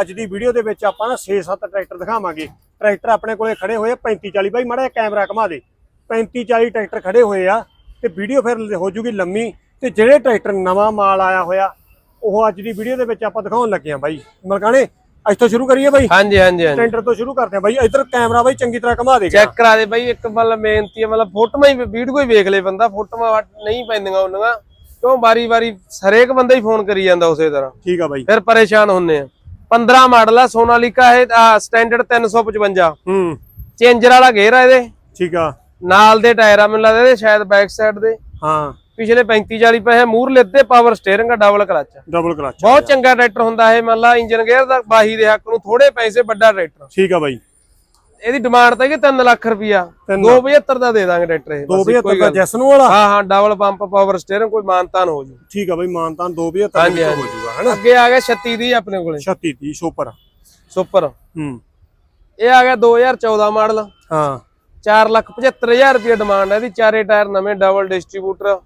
ਅੱਜ ਦੀ ਵੀਡੀਓ ਦੇ ਵਿੱਚ ਆਪਾਂ ਨਾ 6-7 ਟਰੈਕਟਰ ਦਿਖਾਵਾਂਗੇ। ਟਰੈਕਟਰ ਆਪਣੇ ਕੋਲੇ ਖੜੇ ਹੋਏ ਆ 35-40 ਬਾਈ ਮਾੜਾ ਜਿਹਾ ਕੈਮਰਾ ਘੁਮਾ ਦੇ। 35-40 ਟਰੈਕਟਰ ਖੜੇ ਹੋਏ ਆ ਤੇ ਵੀਡੀਓ ਫਿਰ ਹੋ ਜੂਗੀ ਲੰਮੀ ਤੇ ਜਿਹੜੇ ਟਰੈਕਟਰ ਨਵਾਂ ਮਾਲ ਆਇਆ ਹੋਇਆ ਉਹ ਅੱਜ ਦੀ ਵੀਡੀਓ ਦੇ ਵਿੱਚ ਆਪਾਂ ਦਿਖਾਉਣ ਲੱਗੇ ਆ ਬਾਈ। ਮਲਕਾਣੇ ਇੱਥੋਂ ਸ਼ੁਰੂ ਕਰੀਏ ਬਾਈ? ਹਾਂਜੀ ਹਾਂਜੀ ਹਾਂਜੀ। ਟਰੈਕਟਰ ਤੋਂ ਸ਼ੁਰੂ ਕਰਦੇ ਆ ਬਾਈ। ਇੱਧਰ ਕੈਮਰਾ ਬਾਈ ਚੰਗੀ ਤਰ੍ਹਾਂ ਘੁਮਾ ਦੇ। ਚੈੱਕ ਕਰਾ ਦੇ ਬਾਈ ਇੱਕ ਮਤਲਬ ਬੇਨਤੀ ਹੈ ਮਤਲਬ ਫੋਟੋਆਂ ਹੀ ਵੀਡੀਓ ਹੀ ਵੇਖ ਲੇ ਬੰਦਾ ਫੋਟੋਆਂ ਨਹੀਂ ਪੈਂਦੀਆਂ ਉਹਨਾਂ ਕਿਉਂ? ਬਾਰੀ ਬਾਰੀ ਹਰੇਕ ਬੰਦਾ ਹੀ ਫੋਨ ਕਰੀ ਜਾਂਦਾ ਉਸੇ ਤਰ੍ਹਾਂ। ਠੀਕ ਆ ਬਾਈ। ਫਿਰ ਪਰੇਸ਼ਾਨ ਹੁੰਨੇ ਆ। 15 ਮਾਡਲ ਆ ਸੋਨਾਲੀਕਾ ਹੈ ਸਟੈਂਡਰਡ 355 ਹੂੰ। ਚੇਂਜਰ ਵਾਲਾ ਗੇਅਰ ਆ ਇਹਦੇ। ਠੀਕ ਆ। ਨਾਲ ਦੇ ਟਾਇਰ ਆ ਮੈਨੂੰ ਲੱਗਦਾ ਇਹਦੇ ਸ਼ਾਇਦ ਬੈਕ ਸਾਈਡ ਦੇ। ਹਾਂ। ਪਿਛਲੇ 35 40 ਪੈਸੇ ਮੂਹਰਲੇ ਤੇ ਪਾਵਰ ਸਟੀਅਰਿੰਗ ਆ ਡਬਲ ਕਲਚ ਡਬਲ ਕਲਚ ਬਹੁਤ ਚੰਗਾ ਟਰੈਕਟਰ ਹੁੰਦਾ ਇਹ ਮੰਨ ਲਾ ਇੰਜਨ ਗੇਅਰ ਦਾ ਬਾਹੀ ਦੇ ਹੱਕ ਨੂੰ ਥੋੜੇ ਪੈਸੇ ਵੱਡਾ ਟਰੈਕਟਰ ਠੀਕ ਆ ਬਾਈ। ਇਹਦੀ ਡਿਮਾਂਡ ਤਾਂ ਕਿ 3 ਲੱਖ ਰੁਪਿਆ ਤਿੰਨ 275 ਦਾ ਦੇ ਦਾਂਗੇ ਟਰੈਕਟਰ ਇਹ। ਬਸ ਇੱਕੋ 275 ਹੀ ਦਾ। ਜੈਸਨ ਵਾਲਾ? ਹਾਂ ਹਾਂ ਡਬਲ ਪੰਪ ਪਾਵਰ ਸਟੀਅਰਿੰਗ ਕੋਈ ਮਾਨਤਾਨ ਹੋ ਜੂ। ਠੀਕ ਆ ਬਾਈ ਮਾਨਤਾਨ 275 ਹਾਂਜੀ, ਵਿੱਚ ਹਾਂਜੀ। ਹੋ ਜਾਊਗਾ ਹਨਾ? ਅੱਗੇ ਆ ਗਿਆ 36 ਦੀ ਆਪਣੇ ਕੋਲੇ। 36 30 ਸੁਪਰ ਸੁਪਰ ਹੂੰ। ਇਹ ਆ ਗਿਆ 2014 ਮਾਡਲ। ਹਾਂ। 475000 ਰੁਪਏ ਡਿਮਾਂਡ ਹੈ ਇਹਦੀ। ਚਾਰੇ ਟਾਇਰ ਨਵੇਂ double distributor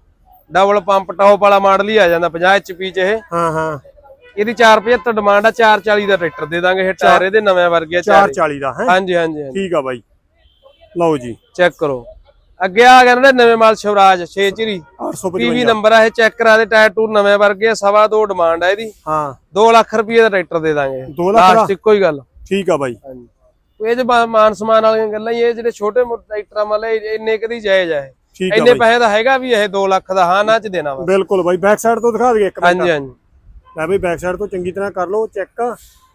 double pump top ਵਾਲਾ ਮਾਡਲ ਹੀ ਆ ਜਾਂਦਾ 50 HP ਚ ਇਹ। ਹਾਂ ਹਾਂ। ਇਹਦੀ 475 ਡਿਮਾਂਡ ਆ 440 ਦਾ ਟਰੈਕਟਰ ਦੇ ਦਾਂਗੇ ਇਹ ਟਾਇਰ ਇਹਦੇ ਨਵੇਂ ਵਰਗੇ ਆ ਚਾਰੇ 440 ਦਾ ਹੈ? ਹਾਂਜੀ ਹਾਂਜੀ ਹਾਂਜੀ। ਠੀਕ ਆ ਬਾਈ। ਲਓ ਜੀ। ਚੈੱਕ ਕਰੋ। ਅੱਗੇ ਆ ਗਿਆ ਨਾ ਨਵੇਂ ਮਾਲ ਸ਼ਿਵਰਾਜ 6 ਚਿਰੀ 855 ਪੀਵੀ ਨੰਬਰ ਆ ਇਹ ਚੈੱਕ ਕਰਾ ਦੇ ਟਾਇਰ ਟੂਰ ਨਵੇਂ ਵਰਗੇ ਆ ਸਵਾ ਡਿਮਾਂਡ ਆ ਇਹਦੀ। ਹਾਂ। 2 ਲੱਖ ਰੁਪਏ ਦਾ ਟਰੈਕਟਰ ਦੇ ਦਾਂਗੇ। ਦੋ ਲੱਖ ਦਾ? ਲਾਸਟ ਇੱਕੋ ਹੀ ਗੱਲ। ਠੀਕ ਆ ਬਾਈ। ਹਾਂਜੀ। ਇਹ ਜੇ ਮਾਨ ਸਮਾਨ ਵਾਲੀਆਂ ਗੱਲਾਂ ਇਹ ਜਿਹੜੇ ਛੋਟੇ ਮੋਟੇ ਟਰੈਕਟਰਾਂ ਵਾਲੇ ਇੰਨੇ ਕਦੀ ਜਾਇਜ਼ ਆ ਇੰਨੇ ਪੈਸੇ ਦਾ ਹੈਗਾ ਵੀ ਇਹ 2 ਲੱਖ ਦਾ ਹਾਂ ਨਾ ਚ ਦੇਣਾ ਵਾ। ਬਿਲਕੁਲ ਬਾਈ ਬੈਕ ਸਾਈਡ ਤੋਂ ਦਿਖਾ ਦਈਏ ਇੱਕ ਮਿੰਟ। ਹਾਂਜੀ ਹਾਂਜੀ। ਲੈ ਬਾਈ ਬੈਕ ਸਾਈਡ ਤੋਂ ਚੰਗੀ ਤਰ੍ਹਾਂ ਕਰ ਲਓ ਚੈੱਕ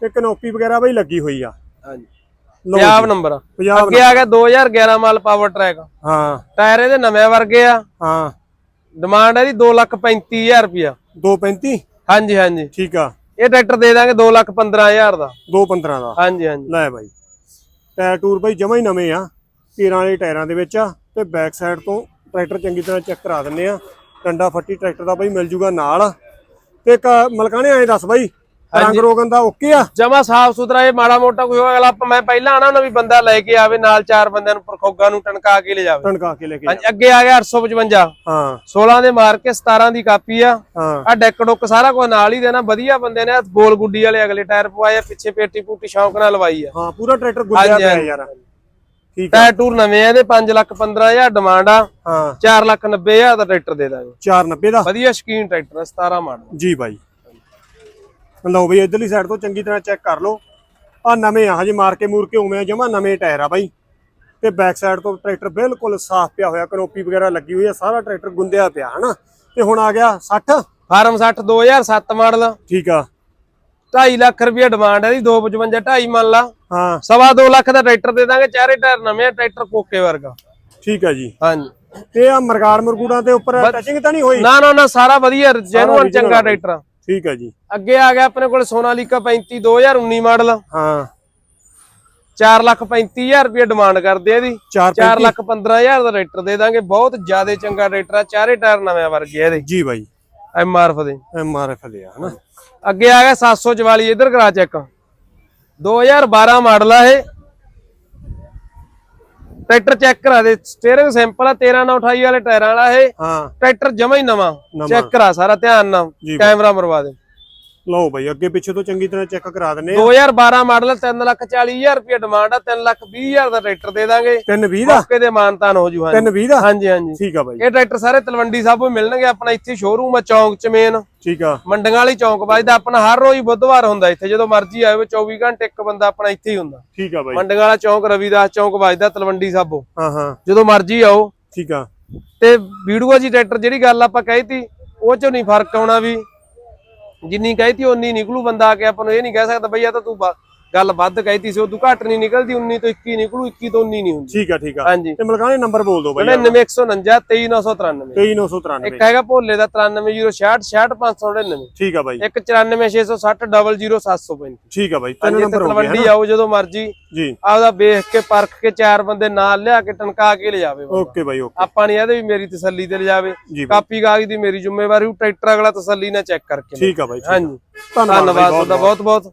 ਤੇ ਕਨੋਪੀ ਵਗੈਰਾ ਬਾਈ ਲੱਗੀ ਹੋਈ ਆ। ਹਾਂਜੀ। ਪੰਜਾਬ ਨੰਬਰ ਅੱਗੇ ਆ ਗਿਆ 2011 ਮਾਲ ਪਾਵਰ ਟਰੈਕ ਹਾਂ। ਟਾਇਰ ਇਹਦੇ ਨਵੇਂ ਵਰਗੇ ਆ। ਹਾਂ। ਡਿਮਾਂਡ ਹੈ ਦੀ 235000 ਰੁਪਿਆ 235 ਹਾਂਜੀ ਹਾਂਜੀ। ਠੀਕ ਆ। ਇਹ ਟਰੈਕਟਰ ਦੇ ਦਾਂਗੇ 215000 ਦਾ। 215 ਦਾ। ਹਾਂਜੀ ਹਾਂਜੀ। ਲੈ ਬਾਈ। ਟਾਇਰ ਟੂਰ ਬਾਈ ਜਮਾ ਹੀ ਨਵੇਂ ਆ। 13 ਵਾਲੇ ਟਾਇਰਾਂ ਦੇ ਵਿੱਚ ਆ। ਤੇ ਬੈਕ ਸਾਈਡ ਤੋਂ ਟਰੈਕਟਰ ਚੰਗੀ ਤਰ੍ਹਾਂ ਚੈੱਕ ਕਰਾ ਦਿੰਨੇ ਆ। ਡੰਡਾ ਫੱਟੀ ਟਰੈਕਟਰ ਦਾ ਬਾਈ ਮਿਲ ਜੂਗਾ ਨਾਲ। ਤੇ ਇੱਕ ਮਲਕਾਣੇ ਐਂ ਦੱਸ ਬਾਈ। ਰੰਗ ਰੋਗਨ ਦਾ ਓਕੇ ਆ। ਜਮਾ ਸਾਫ਼ ਸੁਥਰਾ ਇਹ ਮਾੜਾ ਮੋਟਾ ਕੋਈ ਹੋਇਆ ਆਪਾਂ ਮੈਂ ਪਹਿਲਾਂ ਆਣਾ ਨਾ ਵੀ ਬੰਦਾ ਲੈ ਕੇ ਆਵੇ ਨਾਲ ਚਾਰ ਬੰਦਿਆਂ ਨੂੰ ਪਰਖੋਗਾ ਨੂੰ ਟਣਕਾ ਕੇ ਲੈ ਜਾਵੇ। ਟਣਕਾ ਕੇ ਲੈ ਕੇ ਹਾਂਜੀ ਅੱਗੇ ਆ ਗਿਆ 855 ਹਾਂ। 16 ਦੇ ਮਾਰ ਕੇ 17 ਦੀ ਕਾਪੀ ਆ। ਆ ਡੈਕ ਡੁੱਕ ਸਾਰਾ ਕੁਝ ਨਾਲ ਹੀ ਦੇਣਾ ਵਧੀਆ ਬੰਦੇ ਨੇ ਬੋਲ ਗੁੱਡੀ ਵਾਲੇ ਅਗਲੇ ਟਾਇਰ ਪਵਾਏ ਪਿੱਛੇ ਪੇਟੀ ਪੂਟੀ ਸ਼ੌਂਕ ਨਾਲ ਲਵਾਈ ਆ। ਹਾਂ ਪੂਰਾ ਟਰੈਕਟਰ ਹਾਂਜੀ, ਪਿਆ। ਯਾਰ। ਠੀਕ ਆ। ਟਾਇਰ ਟੂਰ ਨਵੇਂ ਆ ਇਹਦੇ 5 ਲੱਖ 15000 ਡਿਮਾਂਡ ਆ। ਹਾਂ। 4 ਲੱਖ 90000 ਦਾ ਟਰੈਕਟਰ ਦੇ ਦਾਂਗੇ। 490 ਦਾ? ਵਧੀਆ ਸ਼ਕੀਨ ਟਰੈਕਟਰ ਆ 17 ਮਾਡਲ ਜੀ ਬਾਈ। ਲਓ ਬਈ ਇਧਰਲੀ ਸਾਈਡ ਤੋਂ ਚੰਗੀ ਤਰ੍ਹਾਂ ਚੈੱਕ ਕਰ ਲਓ। ਆ ਨਵੇਂ ਆ ਹਜੇ ਮਾਰ ਕੇ ਮੂਰ ਕੇ ਉਵੇਂ ਜਮਾ ਨਵੇਂ ਟਾਇਰ ਆ ਬਾਈ। ਤੇ ਬੈਕ ਸਾਈਡ ਤੋਂ ਟਰੈਕਟਰ ਬਿਲਕੁਲ ਸਾਫ਼ ਪਿਆ ਹੋਇਆ ਕਨੋਪੀ ਵਗੈਰਾ ਲੱਗੀ ਹੋਈ ਆ ਸਾਰਾ ਟਰੈਕਟਰ ਗੁੰਦਿਆ ਪਿਆ ਹਨਾ? ਤੇ ਹੁਣ ਆ ਗਿਆ 60 ਫਾਰਮ 60 2007 ਮਾਡਲ ਠੀਕ ਆ। 2.5 ਲੱਖ ਰੁਪਏ ਡਿਮਾਂਡ ਹੈ ਦੀ 255 2.5 ਮੰਨ ਲਾ। ਹਾਂ। ਸਵਾ 2 ਲੱਖ ਦਾ ਟਰੈਕਟਰ ਦੇ ਦਾਂਗੇ ਚਾਰੇ ਟਾਇਰ ਨਵੇਂ ਟਰੈਕਟਰ ਕੋਕੇ ਵਰਗਾ। ਠੀਕ ਆ ਜੀ। ਹਾਂਜੀ। ਤੇ ਆ ਮਰਗਾੜ ਮਰਗੂੜਾਂ ਦੇ ਉੱਪਰ ਟਚਿੰਗ ਤਾਂ ਨਹੀਂ ਹੋਈ? ਨਾ ਨਾ ਨਾ ਸਾਰਾ ਵਧੀਆ ਜੈਨੂਅਨ ਚੰਗਾ। ਟਰੈਕਟਰ। ਠੀਕ ਆ ਜੀ। ਅੱਗੇ ਆ ਗਿਆ ਆਪਣੇ ਕੋਲ ਸੋਨਾਲੀਕਾ 35 2019 ਮਾਡਲ। ਹਾਂ। 4 ਲੱਖ 35000 ਰੁਪਏ ਡਿਮਾਂਡ ਕਰਦੇ ਆ ਇਹਦੀ। 4 4 ਲੱਖ 15000 ਦਾ ਟਰੈਕਟਰ ਦੇ ਦਾਂਗੇ। ਬਹੁਤ ਜ਼ਿਆਦਾ ਚੰਗਾ ਟਰੈਕਟਰ ਆ ਚਾਰੇ ਟਾਇਰ ਨਵੇਂ ਵਰਗੇ ਆ ਇਹਦੇ। ਜੀ ਬਾਈ। ਐਮਆਰਐਫ ਦੇ। ਐਮ ਆਰ ਐਫ ਦੇ ਆ ਹਨਾ? ਅੱਗੇ ਆ ਗਿਆ 744 ਇਧਰ ਕਰਾ ਚੈੱਕ। 2012 ਮਾਡਲ ਆ ਇਹ। ਟਰੈਕਟਰ ਚੈੱਕ ਕਰਾ ਦੇ। ਸਟੀਅਰਿੰਗ ਸਿੰਪਲ ਆ 13 ਨਾਲ 28 ਵਾਲੇ ਟਾਇਰਾਂ ਵਾਲਾ ਇਹ। ਹਾਂ। ਟਰੈਕਟਰ ਜਮਾ ਹੀ ਨਵਾਂ। ਚੈੱਕ ਕਰਾ ਸਾਰਾ ਧਿਆਨ ਨਾਲ। ਕੈਮਰਾ ਮਰਵਾ ਦੇ। ਲਓ ਬਾਈ ਅੱਗੇ ਪਿੱਛੇ ਤੋਂ ਚੰਗੀ ਤਰ੍ਹਾਂ ਚੈੱਕ ਕਰਾ ਦਿੰਨੇ ਆ। 2012 ਮਾਡਲ 3 ਲੱਖ 40000 ਰੁਪਏ ਡਿਮਾਂਡ ਆ 3 ਲੱਖ 20000 ਦਾ ਟਰੈਕਟਰ ਦੇ ਦਾਂਗੇ। 320 ਦਾ? ਮੌਕੇ ਦੇ ਮਾਨਤਾਨ ਹੋ ਜੂ ਹਾਂਜੀ। 320 ਦਾ? ਹਾਂਜੀ ਹਾਂਜੀ। ਠੀਕ ਆ ਬਾਈ। ਇਹ ਟਰੈਕਟਰ ਸਾਰੇ ਤਲਵੰਡੀ ਸਾਬੋਂ ਮਿਲਣਗੇ ਆਪਣਾ ਇੱਥੇ ਸ਼ੋਰੂਮ ਆ ਚੌਂਕ ਚ ਮੇਨ ਠੀਕ ਆ। ਮੰਡੀਆਂ ਵਾਲੀ ਚੌਂਕ ਵੱਜਦਾ ਆਪਣਾ ਹਰ ਰੋਜ਼ ਬੁੱਧਵਾਰ ਹੁੰਦਾ ਇੱਥੇ ਜਦੋਂ ਮਰਜ਼ੀ ਆਇਓ 24 ਘੰਟੇ ਇੱਕ ਬੰਦਾ ਆਪਣਾ ਇੱਥੇ ਹੀ ਹੁੰਦਾ। ਠੀਕ ਆ ਬਾਈ। ਮੰਡੀਆਂ ਵਾਲਾ ਚੌਂਕ ਰਵੀਦਾਸ ਚੌਂਕ ਵੱਜਦਾ ਤਲਵੰਡੀ ਸਾਬੋ ਹਾਂ ਹਾਂ। ਜਦੋਂ ਮਰਜ਼ੀ ਆਓ। ਠੀਕ ਆ। ਤੇ ਵੀਡੀਓ ਜੀ ਟਰੈਕਟਰ ਜਿਹੜੀ ਗੱਲ ਆਪਾਂ ਕਹੀ ਤੀ ਉਹ ਚੋਂ ਨਹੀਂ ਫ਼ਰਕ ਆਉਣਾ ਵੀ। ਜਿੰਨੀ ਕਹੀ ਤੀ ਓਨੀ ਨਿਕਲੂ ਬੰਦਾ ਆ ਕੇ ਆਪਾਂ ਨੂੰ ਇਹ ਨਹੀਂ ਕਹਿ ਸਕਦਾ, ਬਈ ਆ ਤਾਂ ਤੂੰ ਬ- ਗੱਲ ਵੱਧ ਕਹੀ ਤੀ ਸੀ ਤੂੰ ਘੱਟ ਨਹੀਂ ਨਿਕਲਦੀ 19 ਤੋਂ 21 ਨਿਕਲੂ 21 ਤੋਂ 19 ਨਹੀਂ ਹੁੰਦੀ। ਠੀਕ ਆ ਠੀਕ ਆ। ਹਾਂਜੀ। ਤੇ ਮਲਕਾਣੇ ਨੰਬਰ ਬੋਲ ਦਿਓ ਬਾਈ 99149 23993 23993 ਇੱਕ ਹੈਗਾ ਭੋਲੇ ਦਾ 9306 66599 ਠੀਕ ਆ ਬਾਈ। ਇੱਕ 94660 00735 ਠੀਕ ਆ ਬਾਈ ਤਿੰਨ ਨੰਬਰ ਹੋ ਗਏ ਤਲਵੰਡੀ ਆਓ ਜਦੋਂ ਮਰਜ਼ੀ। ਜੀ। ਆਪਦਾ ਵੇਖ ਕੇ ਪਰਖ ਕੇ ਚਾਰ ਬੰਦੇ ਨਾਲ ਲਿਆ ਕੇ ਟਣਕਾ ਕੇ ਲਿਜਾਵੇ ਬੰਦਾ। ਓਕੇ ਬਾਈ ਓਕੇ। ਆਪਾਂ ਨਹੀਂ ਇਹਦੇ ਵੀ ਮੇਰੀ ਤਸੱਲੀ ਤੇ ਲਿਜਾਵੇ। ਜੀ ਬਾਈ। ਕਾਪੀ ਕਾਗਜ਼ ਦੀ ਮੇਰੀ ਜ਼ਿੰਮੇਵਾਰੀ ਉਹ ਟਰੈਕਟਰ ਅਗਲਾ ਤਸੱਲੀ ਨਾਲ ਚੈੱਕ ਕਰਕੇ ਠੀਕ ਆ ਬਾਈ। ਹਾਂਜੀ। ਧੰਨਵਾਦ ਤੁਹਾਡਾ ਬਹੁਤ। ਬਹੁਤ